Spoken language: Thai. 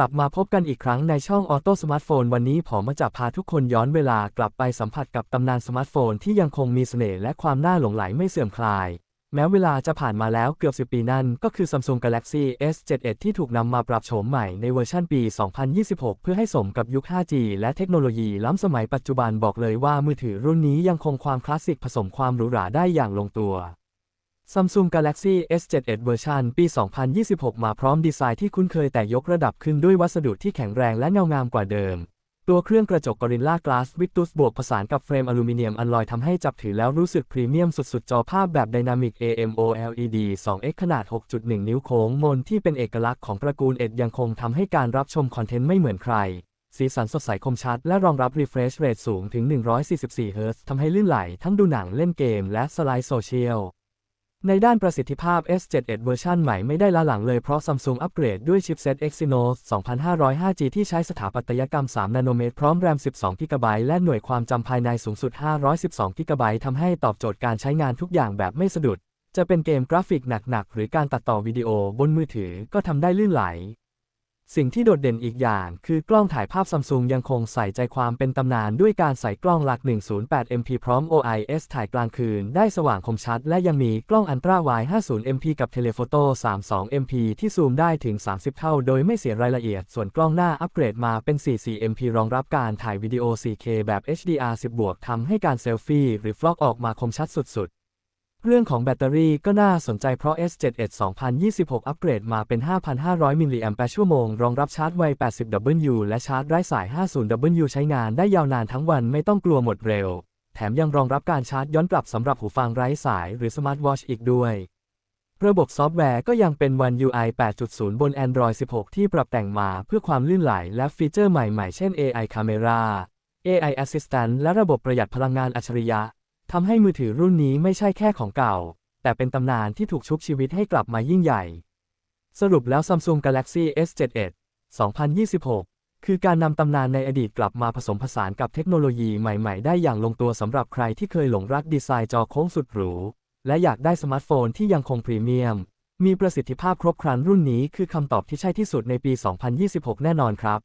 ลับมาพบกันอีกครั้งในช่องออโต้สมาร์ทโฟนวันนี้ผมมาจะพาทุกคนย้อนเวลากลับไปสัมผัสกับตำนานสมาร์ทโฟนที่ยังคงมีเสน่ห์และความน่าหลงไหลไม่เสื่อมคลาย แม้เวลาจะผ่านมาแล้วเกือบ 10 ปีนั่นก็คือ Samsung Galaxy S71 ที่ถูกนำมาปรับโฉมใหม่ในเวอร์ชันปี 2026 เพื่อให้สมกับยุค 5G และเทคโนโลยีล้ำสมัยปัจจุบันบอกเลยว่ามือถือรุ่นนี้ยังคงความคลาสสิกผสมความหรูหราได้อย่างลงตัว Samsung Galaxy S71 เวอร์ชันปี 2026 มาพร้อมดีไซน์ที่คุ้นเคยแต่ยกระดับขึ้นด้วยวัสดุที่แข็งแรงและเงางามกว่าเดิม ตัวเครื่องกระจก Gorilla Glass Victus บวกผสานกับเฟรมอลูมิเนียมอัลลอยทำให้จับถือแล้วรู้สึกพรีเมียมสุดๆ จอภาพแบบ Dynamic AMOLED 2X ขนาด 6.1 นิ้วโค้งมนที่เป็นเอกลักษณ์ของตระกูลเอ็ดยังคงทำให้การรับชมคอนเทนต์ไม่เหมือนใคร สีสันสดใสคมชัดและรองรับ refresh rate สูงถึง 144 Hz ทำให้ลื่นไหลทั้งดูหนังเล่นเกม และสไลด์โซเชียล ในด้านประสิทธิภาพ S71 เวอร์ชันใหม่ไม่ได้ล้าหลังเลยเพราะ Samsung อัปเกรดด้วยชิปเซต Exynos 2505G ที่ใช้สถาปัตยกรรม 3 นาโนเมตร พร้อมแรม 12 g b และหน่วยความจำภายในสูงสุด 512 g b ทำให้ตอบโจทย์การใช้งานทุกอย่างแบบไม่สะดุด จะเป็นเกมกราฟิกหนักๆ หรือการตัดต่อวิดีโอบนมือถือก็ทำได้ลื่นไหล สิ่งที่โดดเด่นอีกอย่างคือกล้องถ่ายภาพซัมซุงยังคงใส่ใจความเป็นตำนานด้วยการใส่กล้องหลัก 108 MP พร้อม OIS ถ่ายกลางคืนได้สว่างคมชัด และยังมีกล้องอันตราไวด์50 MP กับเทเลโฟโต้ 32 MP ที่ซูมได้ถึง 30 เท่าโดยไม่เสียรายละเอียด ส่วนกล้องหน้าอัปเกรดมาเป็น 44 MP รองรับการถ่ายวิดีโอ 4K แบบ HDR 10 บวกทำให้การเซลฟี่หรือฟลอกออกมาคมชัดสุด เรื่องของแบตเตอรี่ก็น่าสนใจเพราะ S71 2026 อัปเกรดมาเป็น 5,500 มิลลิแอมแปร์ชั่วโมง รองรับชาร์จไว 80W และชาร์จไร้สาย 50W ใช้งานได้ยาวนานทั้งวันไม่ต้องกลัวหมดเร็ว แถมยังรองรับการชาร์จย้อนกลับสำหรับหูฟังไร้สายหรือสมาร์ทวอชอีกด้วย ระบบซอฟต์แวร์ก็ยังเป็น One UI 8.0 บน Android 16 ที่ปรับแต่งมาเพื่อความลื่นไหลและฟีเจอร์ใหม่ๆ เช่น AI Camera AI Assistant และระบบประหยัดพลังงานอัจฉริยะ ทำให้มือถือรุ่นนี้ไม่ใช่แค่ของเก่า แต่เป็นตำนานที่ถูกชุบชีวิตให้กลับมายิ่งใหญ่ สรุปแล้ว Samsung Galaxy S71 2026 คือการนำตำนานในอดีตกลับมาผสมผสานกับเทคโนโลยีใหม่ๆ ได้อย่างลงตัวสำหรับใครที่เคยหลงรักดีไซน์จอโค้งสุดหรู และอยากได้สมาร์ทโฟนที่ยังคงพรีเมียม มีประสิทธิภาพครบครันรุ่นนี้คือคำตอบที่ใช่ที่สุดในปี 2026 แน่นอนครับ